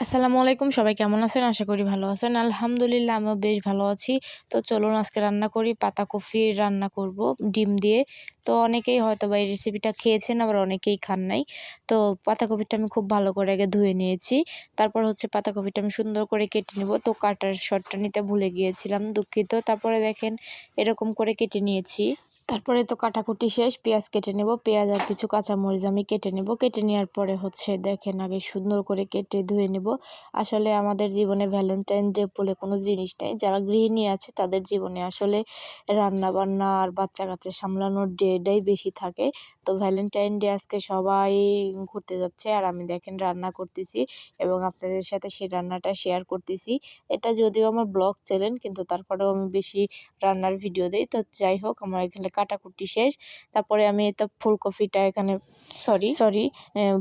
আসসালামু আলাইকুম, সবাই কেমন আছেন? আশা করি ভালো আছেন। আলহামদুলিল্লাহ, আমিও বেশ ভালো আছি। তো চলুন আজকে রান্না করি পাতাকপি রান্না করব, ডিম দিয়ে। তো অনেকেই হয়তো বা এই রেসিপিটা খেয়েছেন, আবার অনেকেই খান নাই। তো পাতাকপিটা আমি খুব ভালো করে আগে ধুয়ে নিয়েছি। তারপর হচ্ছে পাতাকপিটা আমি সুন্দর করে কেটে নেব। তো কাটার শটটা নিতে ভুলে গিয়েছিলাম, দুঃখিত। তারপরে দেখেন, এরকম করে কেটে নিয়েছি। তারপরে তো কাটাকুটি শেষ, পেঁয়াজ কেটে নেব, পেঁয়াজ আর কিছু কাঁচামরিচ আমি কেটে নেব। কেটে নেওয়ার পরে হচ্ছে দেখেন আগে সুন্দর করে কেটে ধুয়ে নেব। আসলে আমাদের জীবনে ভ্যালেন্টাইন ডে বলে কোনো জিনিস নেই। যারা গৃহিণী আছে তাদের জীবনে আসলে রান্না বান্না আর বাচ্চা কাচ্চা সামলানোর ডে ডেটাই বেশি থাকে। তো ভ্যালেন্টাইন ডে আজকে সবাই ঘুরতে যাচ্ছে আর আমি দেখেন রান্না করতেছি এবং আপনাদের সাথে সেই রান্নাটা শেয়ার করতেছি। এটা যদিও আমার ব্লগ চ্যানেল কিন্তু তারপরেও আমি বেশি রান্নার ভিডিও দিই। তো যাই হোক, আমার এখানে কাটাকুটি শেষ। তারপরে আমি এটা ফুলকপিটা এখানে সরি সরি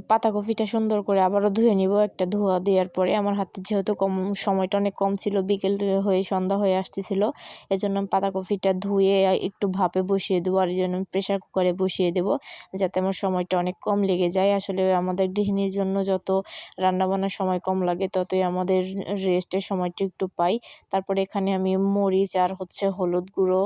পাতাকপিটা সুন্দর করে আবারও ধুয়ে নিব। একটা ধোয়া দেওয়ার পরে আমার হাতে যেহেতু কম সময়টা অনেক কম ছিল বিকেল হয়ে সন্ধ্যা হয়ে আসতেছিল এজন্য আমি পাতাকপিটা ধুয়ে একটু ভাপে বসিয়ে দেবো আর এই জন্য প্রেশার কুকারে বসিয়ে দেবো যাতে আমার সময়টা অনেক কম লেগে যায়। আসলে আমাদের গৃহিণীর জন্য যত রান্নাবান্নার সময় কম লাগে ততই আমাদের রেস্টের সময়টা একটু পাই। তারপরে এখানে আমি মরিচ আর হচ্ছে হলুদ গুঁড়ো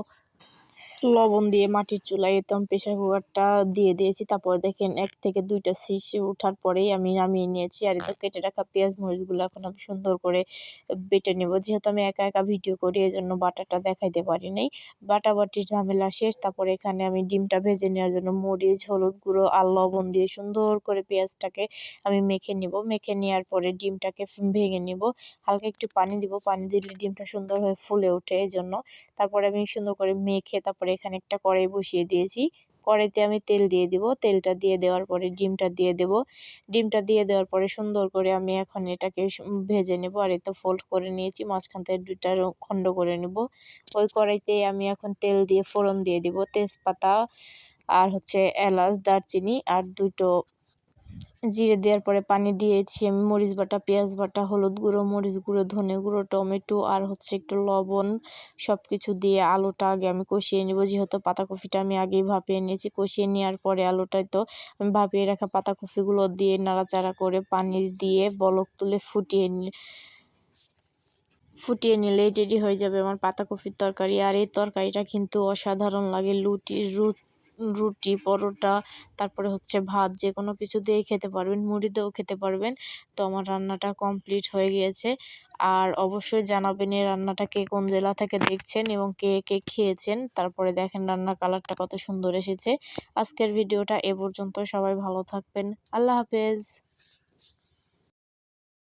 লবণ দিয়ে মাটির চুলায় একদম প্রেশার কুকারটা দিয়ে দিয়েছি। তারপর দেখেন এক থেকে দুইটা সিস ওঠার পরেই আমি নামিয়ে নিয়েছি। আর এটা কেটে রাখা পেঁয়াজ মরিচগুলো এখন আমি সুন্দর করে বেটে নেব। যেহেতু আমি একা একা ভিডিও করি এই জন্য বাটাটা দেখাইতে পারি নাই। বাটাবাটির ঝামেলা শেষ। তারপরে এখানে আমি ডিমটা ভেজে নেওয়ার জন্য মরিচ, হলুদ গুঁড়ো আর লবণ দিয়ে সুন্দর করে পেঁয়াজটাকে আমি মেখে নিব। মেখে নেওয়ার পরে ডিমটাকে ভেঙে নিব। হালকা একটু পানি দিব। পানি দিলে ডিমটা সুন্দর হয়ে ফুলে ওঠে এই জন্য তারপরে আমি সুন্দর করে মেখে তারপরে এখানে একটা কড়াই বসিয়ে দিয়েছি। কড়াইতে আমি তেল দিয়ে দিব। তেলটা দিয়ে দেওয়ার পরে ডিমটা দিয়ে দেব। ডিমটা দিয়ে দেওয়ার পরে সুন্দর করে আমি এখন এটাকে ভেজে নেব আর এতে ফোল্ড করে নিয়েছি। মাঝখান থেকে দুটা খণ্ড করে নেব। ওই কড়াইতে আমি এখন তেল দিয়ে ফোড়ন দিয়ে দিব। তেজপাতা আর হচ্ছে এলাচ, দারচিনি আর দুটো জিরে দেওয়ার পরে পানি দিয়েছি আমি, মরিচ বাটা, পেঁয়াজ বাটা, হলুদ গুঁড়ো, মরিচ গুঁড়ো, ধনে গুঁড়ো, টমেটো আর হচ্ছে একটু লবণ সব কিছু দিয়ে আলুটা আগে আমি কষিয়ে নেব। যেহেতু পাতাকপিটা আমি আগেই ভাপিয়ে নিয়েছি, কষিয়ে নেওয়ার পরে আলুটাই তো আমি ভাপিয়ে রাখা পাতাকপিগুলো দিয়ে নাড়াচাড়া করে পানি দিয়ে বলক তুলে ফুটিয়ে নিয়ে ফুটিয়ে নিলেই রেডি হয়ে যাবে আমার পাতাকপির তরকারি। আর এই তরকারিটা কিন্তু অসাধারণ লাগে লুটি রুট রুটি, পরোটা, তারপরে হচ্ছে ভাত যে কোনো কিছু দিয়েই খেতে পারবেন, মুড়ি দিয়েও খেতে পারবেন। তো আমার রান্নাটা কমপ্লিট হয়ে গিয়েছে। আর অবশ্যই জানাবেন এই রান্নাটা কে কোন জেলা থেকে দেখছেন এবং কে কে খেয়েছেন। তারপরে দেখেন রান্নার কালারটা কত সুন্দর এসেছে। আজকের ভিডিওটা এ পর্যন্ত। সবাই ভালো থাকবেন। আল্লাহ হাফেজ।